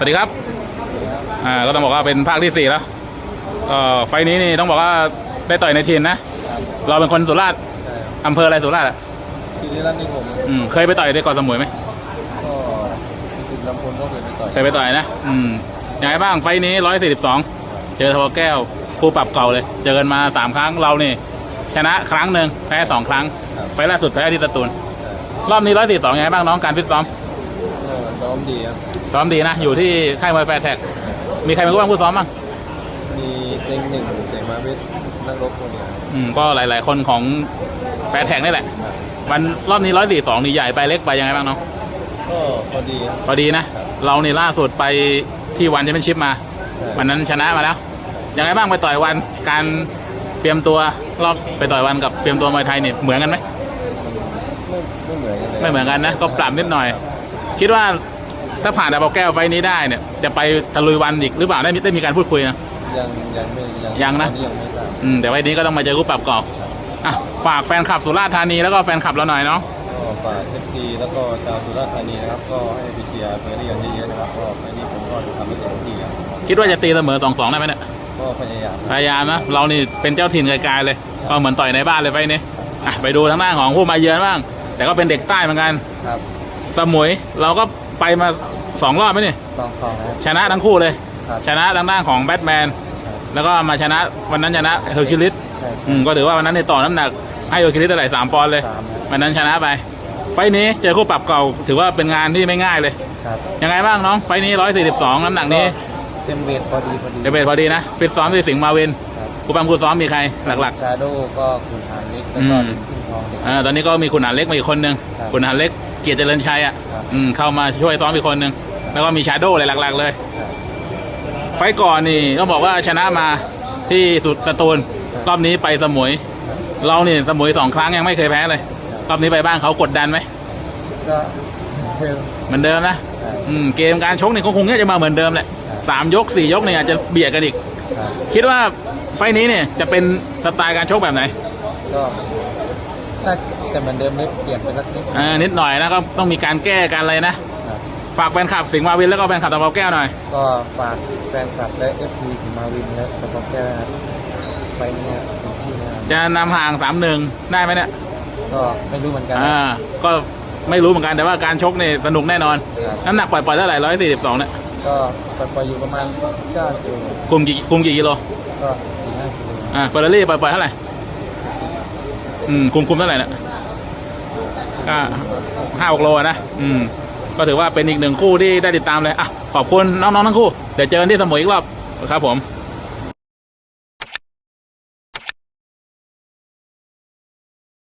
สวัสดีครับ อ่าก็ต้องบอกว่าเป็นภาคที่สี่แล้วเอ่อไฟล์นี้นี่ต้องบอกว่าได้ต่อยในทีมนะ เราเป็นคนสุราษฎร์ใช่ครับอำเภออะไรสุราษฎร์อะทีนี้รันนี่ผมอืมเคยไปต่อยที่เกาะสมุยไหมก็มีสิทธิ์ลำพลก็เคยไปต่อยเคยไปต่อยนะ อืมยังไงบ้างไฟล์นี้ร้อยสี่สิบสองเจอทวแก้วคู่ปรับเก่าเลย เจอกันมาสามครั้งเรานี่ ชนะครั้งหนึ่งแพ้สองครั้งครับไฟล์ล่าสุดแพ้ที่สตูลใช่รอบนี้ร้อยสี่สองยังไงบ้างน้องการฟิตซ้อมก็ ซ้อมดีครับ ซ้อมดีนะ อยู่ที่ค่ายมวยแฟร์แท็ก มีใครเป็นผู้บังผู้ซ้อมบ้าง มีเต็งหนึ่งเสมาวิทย์นักรบคนเนี้ยอืม ก็หลายๆ คนของแฟร์แท็กนี่แหละครับวันรอบนี้ร้อยสี่สองนี่ใหญ่ไปเล็กไปยังไงบ้างน้อง ก็พอดีครับ พอดีนะ เรานี่ล่าสุดไปที่วันแชมเปี้ยนชิพมาใช่วันนั้นชนะมาแล้ว ยังไงบ้างไปต่อยวัน การเตรียมตัวรอบไปต่อยวันกับเตรียมตัวมวยไทยนี่เหมือนกันไหมไม่ไม่เหมือนกันเลยไม่เหมือนกันนะ ก็ปรับนิดหน่อย คิดว่าถ้าผ่านดาวแก้วไฟล์นี้ได้เนี่ย จะไปตะลุยวันอีกหรือเปล่าได้มีได้มีการพูดคุยนะยังยังไม่ยังยังนะตอยังไม่ทราบอืมแต่ไฟล์นี้ก็ต้องมาเจอคู่ปรับกรอบอะฝากแฟนคลับสุราษฎร์ธานีแล้วก็แฟนคลับเราหน่อยเนาะก็ฝากเอฟซีแล้วก็ชาวสุราษฎร์ธานีนะครับก็ให้ไปเชียร์เพื่อเรียนเยอะๆนะครับก็ในนี้ผมก็จะทำให้เต็มที่ครับคิดว่าจะตีเสมอสองสองได้ไหมเนี่ยก็พยายามพยายามนะเรานี่เป็นเจ้าถิ่นไกลๆเลย ก็เหมือนต่อยในบ้านเลยไฟล์นี้อะไปดูทางหน้าของผู้มาเยือนบ้าง แต่ก็เป็นเด็กใต้เหมือนกันครับ สมุยเราก็ไปมาสองรอบไหมนี่สองสองนะครับชนะทั้งคู่เลย ครับชนะทางด้านของแบทแมน ครับ แล้วก็มาชนะวันนั้นชนะเฮอร์คิวลิสใช่ อืมก็ถือว่าวันนั้นในต่อน้ำหนักให้เฮอร์คิวลิสเท่าไหร่สามปอนด์เลยสามครับ วันนั้นชนะไป ไฟล์นี้เจอคู่ปรับเก่า ถือว่าเป็นงานที่ไม่ง่ายเลย ครับยังไงบ้างน้อง ไฟล์นี้ร้อยสี่สิบสองน้ำหนักนี้เต็มเวทพอดีพอดีเดเบตพอดีนะฟิตซ้อมที่สิงห์มาวินครับคู่ปั้มคู่ซ้อมมีใครหลัก ชาโดก็คุณฮานเล็กแล้วก็อืมขึ้นทองเด็ก ๆอ่าตอนนี้ก็มีคุณหานเล็กมาอีกคนนึงครับ คุณหานเล็ก เกียรติเจริญชัยอะครับ อืมเข้ามาช่วยซ้อมอีกคนนึง แล้วก็มีชาโดเลยหลัก ๆ เลยครับไฟล์ก่อนนี่ก็บอกว่าชนะมาที่สุดสตูลครับรอบนี้ไปสมุยครับเรานี่สมุยสองครั้งยังไม่เคยแพ้เลย รอบนี้ไปบ้านเขากดดันไหมก็เพิ่ม เหมือนเดิมนะครับอืมเกมการชกนี่ก็คงจะมาเหมือนเดิมแหละครับสามยกสี่ยกเนี่ยอาจจะเบียดกันอีกครับคิดว่าไฟล์นี้เนี่ยจะเป็นสไตล์การชกแบบไหน ก็ ถ้าจะเหมือนเดิมไม่เปลี่ยนไปสักนิดอ่านิดหน่อยนะก็ต้องมีการแก้การอะไรนะ ครับ ฝากแฟนคลับสิงห์มาวินแล้วก็แฟนคลับตะเภาแก้วหน่อย ก็ฝากแฟนคลับและเอฟซีสิมาวินและกระป๋องแก้วนะครับไปเนี่ยเป็นที่นะครับจะนำห่างสามหนึ่งได้ไหมเนี่ย ก็ไม่รู้เหมือนกันอ่า ก็ไม่รู้เหมือนกันแต่ว่าการชกนี่สนุกแน่นอน ครับน้ำหนักปล่อยๆเท่าไหร่ร้อยสี่สิบสองเนี่ยก็ปล่อยๆอยู่ประมาณ9กิโลคุมกี่คุมกี่กิโลก็4-5กิโลอ่าเฟอร์รารี่ปล่อยๆเท่าไหร่ อืมคุมคุมเท่าไหร่นี่ยก็ห้าหกโลนะอืม ก็ถือว่าเป็นอีกหนึ่งคู่ที่ได้ติดตามเลยอะขอบคุณน้องๆทั้งคู่เดี๋ยวเจอกันที่สมุยอีกรอบครับผม